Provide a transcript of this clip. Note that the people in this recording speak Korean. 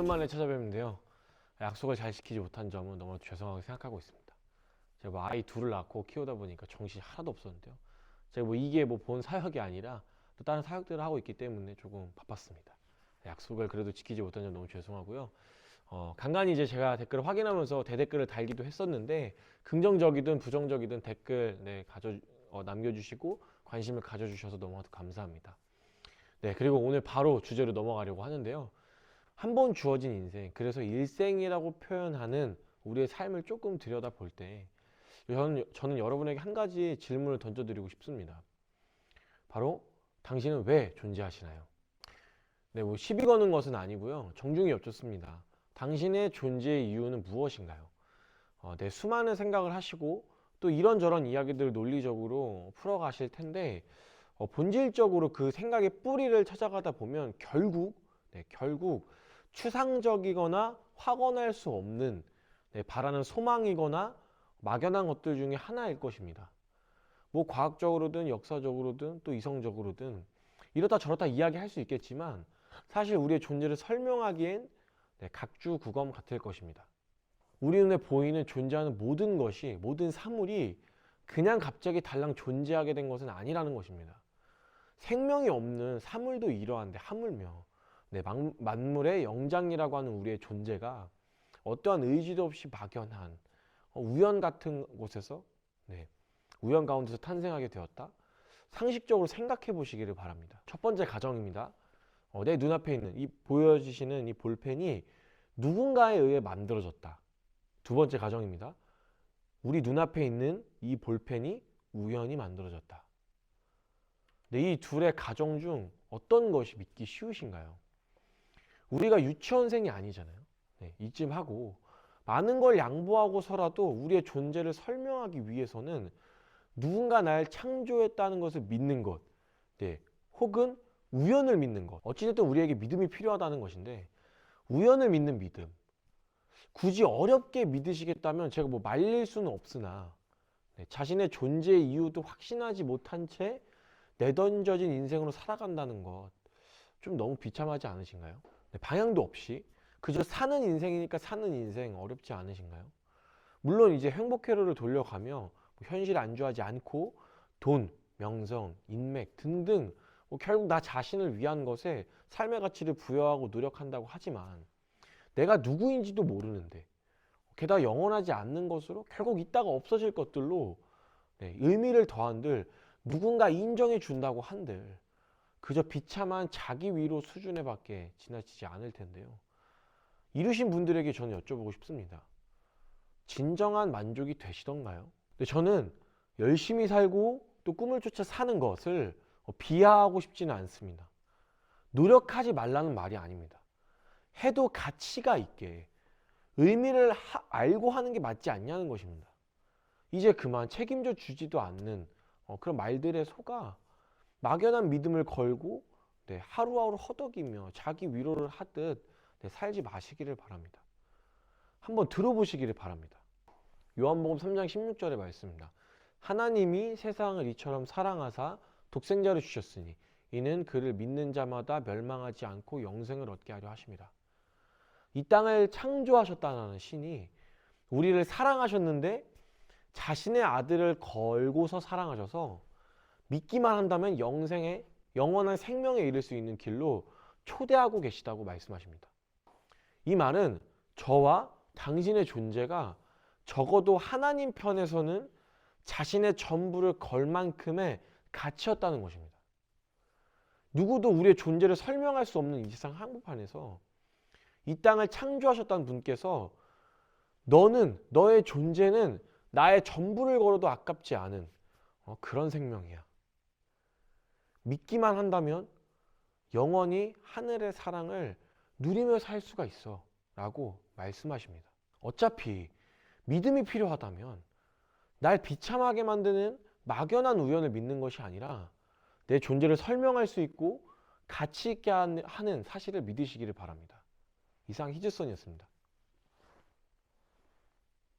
오랜만에 찾아뵙는데요. 약속을 잘 지키지 못한 점은 너무 죄송하게 생각하고 있습니다. 제가 뭐 아이 둘을 낳고 키우다 보니까 정신이 하나도 없었는데요. 제가 뭐 이게 뭐 본 사역이 아니라 또 다른 사역들을 하고 있기 때문에 조금 바빴습니다. 약속을 그래도 지키지 못한 점 너무 죄송하고요. 어, 간간히 이제 제가 댓글을 확인하면서 대댓글을 달기도 했었는데 긍정적이든 부정적이든 댓글 네, 가져 어, 남겨주시고 관심을 가져주셔서 너무 감사합니다. 네, 그리고 오늘 바로 주제로 넘어가려고 하는데요. 한 번 주어진 인생, 그래서 일생이라고 표현하는 우리의 삶을 조금 들여다 볼 때 저는, 저는 여러분에게 한 가지 질문을 던져드리고 싶습니다. 바로 당신은 왜 존재하시나요? 네, 뭐 시비 거는 것은 아니고요. 정중히 여쭙습니다. 당신의 존재의 이유는 무엇인가요? 어, 네, 수많은 생각을 하시고 또 이런저런 이야기들을 논리적으로 풀어가실 텐데 어, 본질적으로 그 생각의 뿌리를 찾아가다 보면 결국 네, 결국 추상적이거나 확언할 수 없는 네, 바라는 소망이거나 막연한 것들 중에 하나일 것입니다. 뭐 과학적으로든 역사적으로든 또 이성적으로든 이렇다 저렇다 이야기할 수 있겠지만 사실 우리의 존재를 설명하기엔 네, 각주국엄 같을 것입니다. 우리 눈에 보이는 존재하는 모든 것이 모든 사물이 그냥 갑자기 달랑 존재하게 된 것은 아니라는 것입니다. 생명이 없는 사물도 이러한데 하물며 네, 만- 만물의 영장이라고 하는 우리의 존재가 어떠한 의지도 없이 막연한 어, 우연 같은 곳에서 네, 우연 가운데서 탄생하게 되었다. 상식적으로 생각해 보시기를 바랍니다. 첫 번째 가정입니다. 어, 내 눈앞에 있는 이 보여지시는 이 볼펜이 누군가에 의해 만들어졌다. 두 번째 가정입니다. 우리 눈앞에 있는 이 볼펜이 우연히 만들어졌다. 네, 이 둘의 가정 중 어떤 것이 믿기 쉬우신가요? 우리가 유치원생이 아니잖아요. 네, 이쯤 하고 많은 걸 양보하고서라도 우리의 존재를 설명하기 위해서는 누군가 날 창조했다는 것을 믿는 것, 네, 혹은 우연을 믿는 것. 어찌됐든 우리에게 믿음이 필요하다는 것인데 우연을 믿는 믿음. 굳이 어렵게 믿으시겠다면 제가 뭐 말릴 수는 없으나 네, 자신의 존재의 이유도 확신하지 못한 채 내던져진 인생으로 살아간다는 것 좀 너무 비참하지 않으신가요? 네, 방향도 없이 그저 사는 인생이니까 사는 인생 어렵지 않으신가요? 물론 이제 행복회로를 돌려가며 뭐 현실 안주하지 않고 돈, 명성, 인맥 등등 뭐 결국 나 자신을 위한 것에 삶의 가치를 부여하고 노력한다고 하지만 내가 누구인지도 모르는데 게다가 영원하지 않는 것으로 결국 있다가 없어질 것들로 네, 의미를 더한들 누군가 인정해 준다고 한들 그저 비참한 자기 위로 수준에 밖에 지나치지 않을 텐데요. 이루신 분들에게 저는 여쭤보고 싶습니다. 진정한 만족이 되시던가요? 근데 저는 열심히 살고 또 꿈을 쫓아 사는 것을 어, 비하하고 싶지는 않습니다. 노력하지 말라는 말이 아닙니다. 해도 가치가 있게 의미를 하- 알고 하는 게 맞지 않냐는 것입니다. 이제 그만 책임져 주지도 않는 어, 그런 말들에 속아 막연한 믿음을 걸고 네, 하루하루 허덕이며 자기 위로를 하듯 네, 살지 마시기를 바랍니다. 한번 들어보시기를 바랍니다. 요한복음 3장 16절의 말씀입니다. 하나님이 세상을 이처럼 사랑하사 독생자를 주셨으니 이는 그를 믿는 자마다 멸망하지 않고 영생을 얻게 하려 하심이라. 이 땅을 창조하셨다는 신이 우리를 사랑하셨는데 자신의 아들을 걸고서 사랑하셔서 믿기만 한다면 영생에 영원한 생명에 이를 수 있는 길로 초대하고 계시다고 말씀하십니다. 이 말은 저와 당신의 존재가 적어도 하나님 편에서는 자신의 전부를 걸 만큼의 가치였다는 것입니다. 누구도 우리의 존재를 설명할 수 없는 이 세상 한복판에서 이 땅을 창조하셨다는 분께서 너는 너의 존재는 나의 전부를 걸어도 아깝지 않은 어, 그런 생명이야. 믿기만 한다면 영원히 하늘의 사랑을 누리며 살 수가 있어. 라고 말씀하십니다. 어차피 믿음이 필요하다면 날 비참하게 만드는 막연한 우연을 믿는 것이 아니라 내 존재를 설명할 수 있고 가치 있게 하는 사실을 믿으시기를 바랍니다. 이상 히즈선이었습니다.